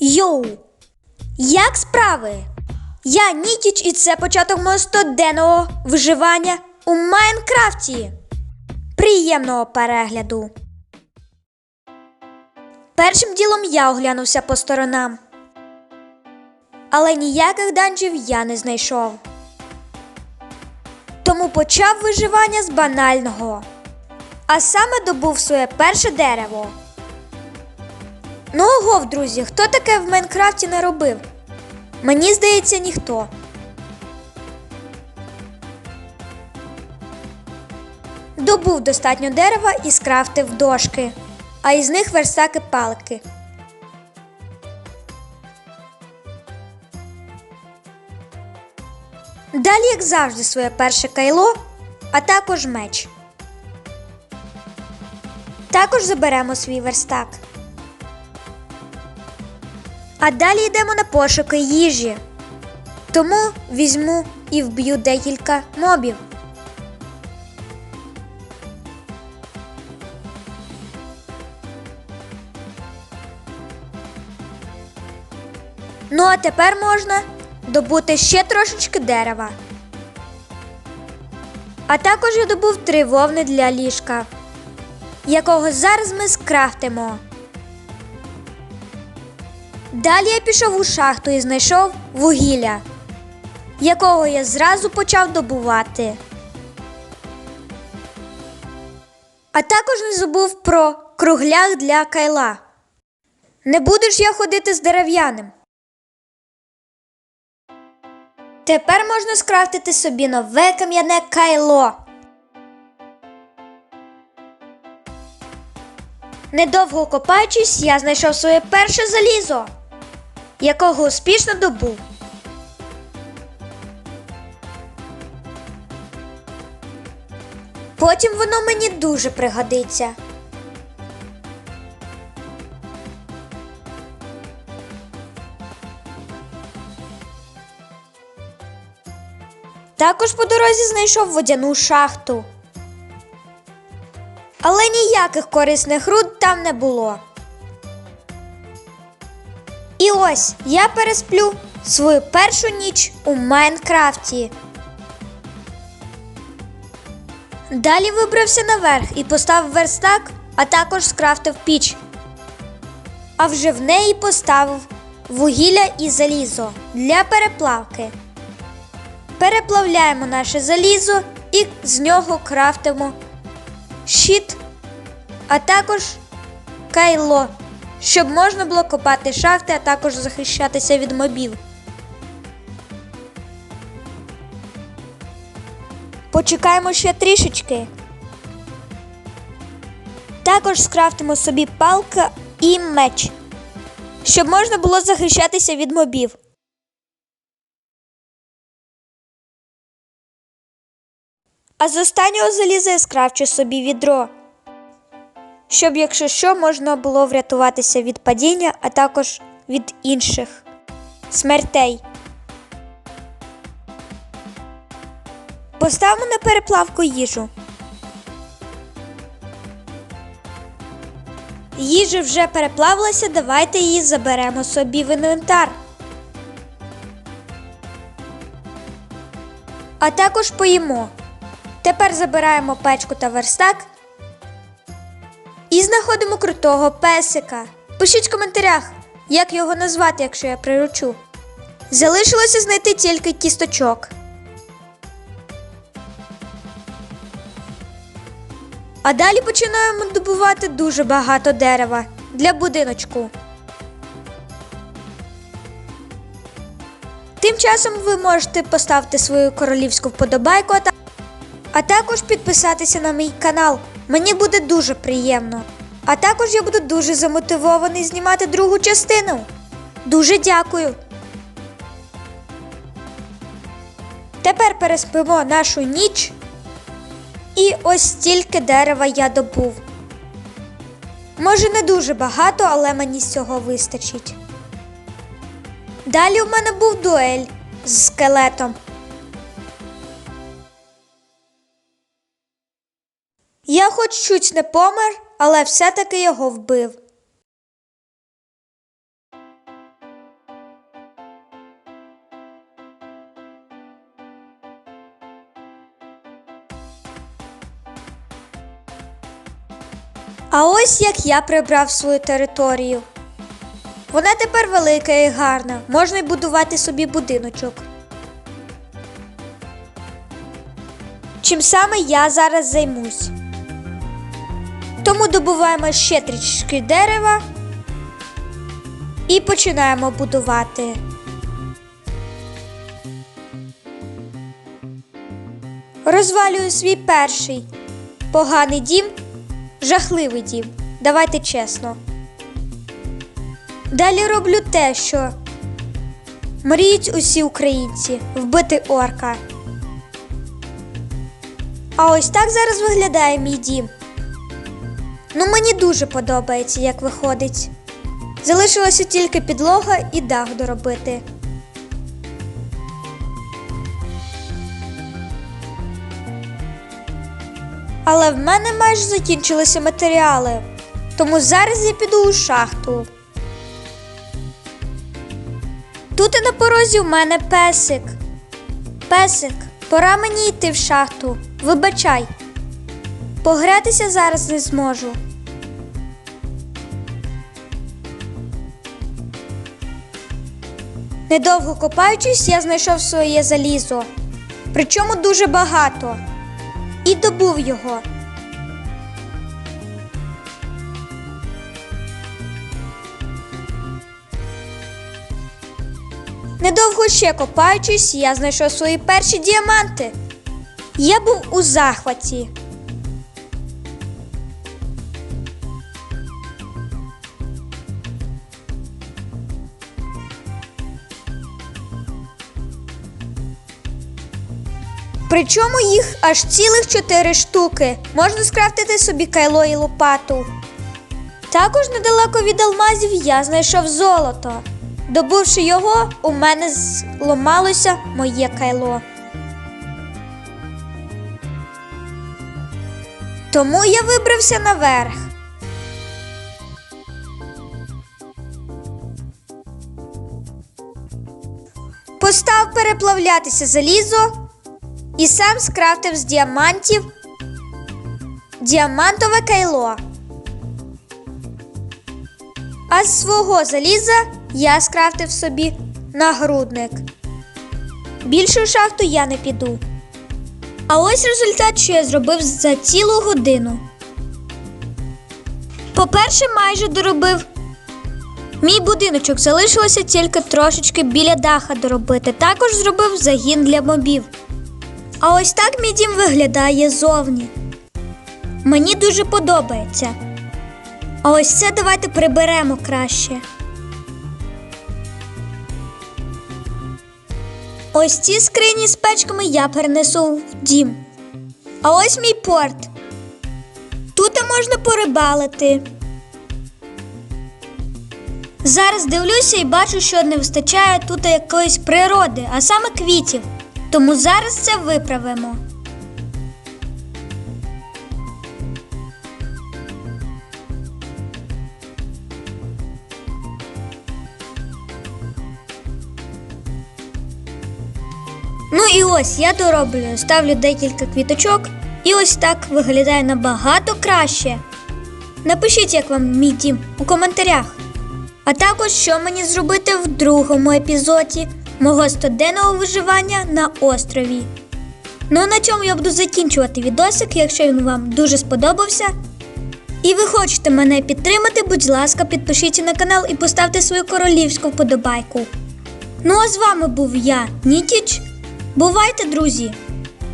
Йоу! Як справи? Я Нікіч і це початок мого 100-денного виживання у Майнкрафті. Приємного перегляду. Першим ділом я оглянувся по сторонам. Але ніяких данжів я не знайшов. Тому почав виживання з банального. А саме добув своє перше дерево. Ну огов, друзі, хто таке в Майнкрафті не робив? Мені здається, ніхто. Добув достатньо дерева і скрафтив дошки, а із них верстаки палки. Далі, як завжди, своє перше кайло, а також меч. Також заберемо свій верстак. А далі йдемо на пошуки їжі. Тому візьму і вб'ю декілька мобів. Ну а тепер можна добути ще трошечки дерева. А також я добув три вовни для ліжка, якого зараз ми скрафтимо. Далі я пішов у шахту і знайшов вугілля, якого я зразу почав добувати. А також не забув про кругляк для кайла. Не буду ж я ходити з дерев'яним. Тепер можна скрафтити собі нове кам'яне кайло. Недовго копаючись, я знайшов своє перше залізо, якого успішно добув. Потім воно мені дуже пригодиться. Також по дорозі знайшов водяну шахту. Але ніяких корисних руд там не було. І ось я пересплю свою першу ніч у Майнкрафті. Далі вибрався наверх і поставив верстак, а також скрафтив піч. А вже в неї поставив вугілля і залізо для переплавки. Переплавляємо наше залізо і з нього крафтимо щит, а також кайло, щоб можна було копати шахти, а також захищатися від мобів. Почекаємо ще трішечки. Також скрафтимо собі палка і меч, щоб можна було захищатися від мобів. А з останнього заліза я скрафчу собі відро, щоб, якщо що, можна було врятуватися від падіння, а також від інших смертей. Поставимо на переплавку їжу. Їжа вже переплавилася, давайте її заберемо собі в інвентар. А також поїмо. Тепер забираємо печку та верстак і знаходимо крутого песика. Пишіть в коментарях, як його назвати, якщо я приручу. Залишилося знайти тільки кісточок. А далі починаємо добувати дуже багато дерева для будиночку. Тим часом ви можете поставити свою королівську вподобайку, а також підписатися на мій канал. Мені буде дуже приємно. А також я буду дуже замотивований знімати другу частину. Дуже дякую. Тепер переспимо нашу ніч. І ось стільки дерева я добув. Може, не дуже багато, але мені з цього вистачить. Далі у мене був дуель з скелетом. Я хоч чуть не помер, але все-таки його вбив. А ось як я прибрав свою територію. Вона тепер велика і гарна, можна й будувати собі будиночок. Чим саме я зараз займусь. Тому добуваємо ще трішки дерева і починаємо будувати. Розвалюю свій перший поганий дім, жахливий дім. Давайте чесно. Далі роблю те, що мріють усі українці вбити орка. А ось так зараз виглядає мій дім. Ну, мені дуже подобається, як виходить. Залишилося тільки підлога і дах доробити. Але в мене майже закінчилися матеріали, тому зараз я піду у шахту. Тут і на порозі у мене песик. Песик, пора мені йти в шахту. Вибачай. Погратися зараз не зможу. Недовго копаючись, я знайшов своє залізо. Причому дуже багато. І добув його. Недовго ще копаючись, я знайшов свої перші діаманти. Я був у захваті. Причому їх аж цілих чотири штуки. Можна скрафтити собі кайло і лопату. Також недалеко від алмазів я знайшов золото. Добувши його, у мене зламалося моє кайло. Тому я вибрався наверх. Постав переплавлятися залізо і сам скрафтив з діамантів діамантове кайло. А з свого заліза я скрафтив собі нагрудник. Більше у шахту я не піду. А ось результат, що я зробив за цілу годину. По-перше, майже доробив. Мій будиночок залишилося тільки трошечки біля даха доробити. Також зробив загін для мобів. А ось так мій дім виглядає зовні. Мені дуже подобається. А ось це давайте приберемо краще. Ось ці скрині з печками я перенесу в дім. А ось мій порт. Тут можна порибалити. Зараз дивлюся і бачу, що не вистачає тут якоїсь природи, а саме квітів. Тому зараз це виправимо. Ну і ось я дороблю, ставлю декілька квіточок, і ось так виглядає набагато краще. Напишіть, як вам мій дім у коментарях. А також, що мені зробити в другому епізоді мого 100-денного виживання на острові. Ну а на цьому я буду закінчувати відосик, якщо він вам дуже сподобався. І ви хочете мене підтримати, будь ласка, підпишіться на канал і поставте свою королівську вподобайку. Ну а з вами був я, Нітіч. Бувайте, друзі!